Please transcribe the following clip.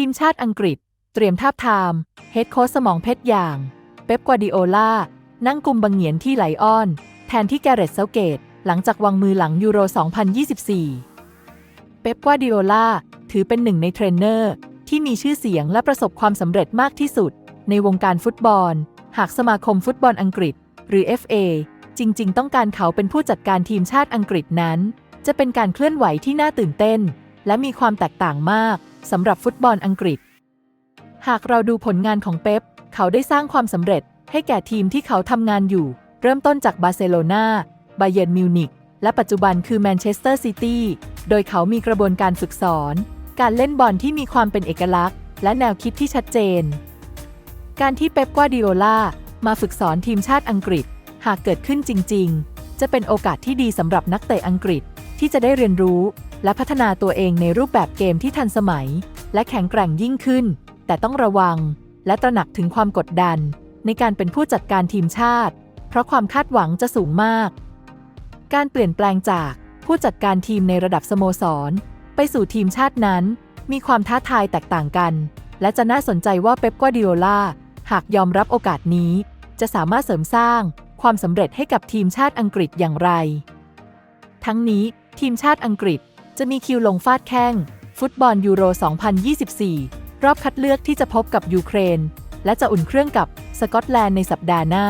ทีมชาติอังกฤษ เตรียมทาบทามเฮดโค้ชสมองเพชรอย่าง เป๊ปกวาดิโอลานั่งกุมบังเหียนที่ไหลอ้อน แทนที่แกเรตเซาเกต หลังจากวางมือหลังยูโร 2024 เป๊ปกวาดิโอลาถือเป็นหนึ่งในเทรนเนอร์ที่มีชื่อเสียงและประสบความสำเร็จมากที่สุด ในวงการฟุตบอล หากสมาคมฟุตบอลอังกฤษ หรือ FA จริง ๆ ต้องการเขาเป็นผู้จัดการทีมชาติอังกฤษนั้น จะเป็นการเคลื่อนไหวที่น่าตื่นเต้น และมีความแตกต่างมาก สำหรับฟุตบอลอังกฤษ หากเราดูผลงานของเป๊ป เขาได้สร้างความสำเร็จ ให้แก่ทีมที่เขาทำงานอยู่ เริ่มต้นจากบาร์เซโลนาบาเยิร์นมิวนิกและปัจจุบันคือแมนเชสเตอร์ซิตี้ โดยเขามีกระบวนการฝึกสอน การเล่นบอลที่มีความเป็นเอกลักษณ์ และแนวคิดที่ชัดเจน การที่เป๊ปกวาดิโอลามาฝึกสอนทีมชาติอังกฤษ หากเกิดขึ้นจริง ๆ จะเป็นโอกาสที่ดีสำหรับนักเตะอังกฤษที่จะได้เรียนรู้และพัฒนาตัวเองในรูปแบบเกมที่ทันสมัย และแข็งแกร่งยิ่งขึ้น แต่ต้องระวัง และตระหนักถึงความกดดัน ในการเป็นผู้จัดการทีมชาติ เพราะความคาดหวังจะสูงมาก การเปลี่ยนแปลงจากผู้จัดการทีมในระดับสโมสร ไปสู่ทีมชาตินั้น มีความท้าทายแตกต่างกัน และจะน่าสนใจว่าเป๊ปกวาดิโอลาหากยอมรับโอกาสนี้ จะสามารถเสริมสร้าง ความสำเร็จให้กับทีมชาติอังกฤษอย่างไร ทั้งนี้ทีมชาติอังกฤษจะมีคิวลงฟาดแข้ง ฟุตบอลยูโร 2024 รอบคัดเลือกที่จะพบกับยูเครน และจะอุ่นเครื่องกับสกอตแลนด์ในสัปดาห์หน้า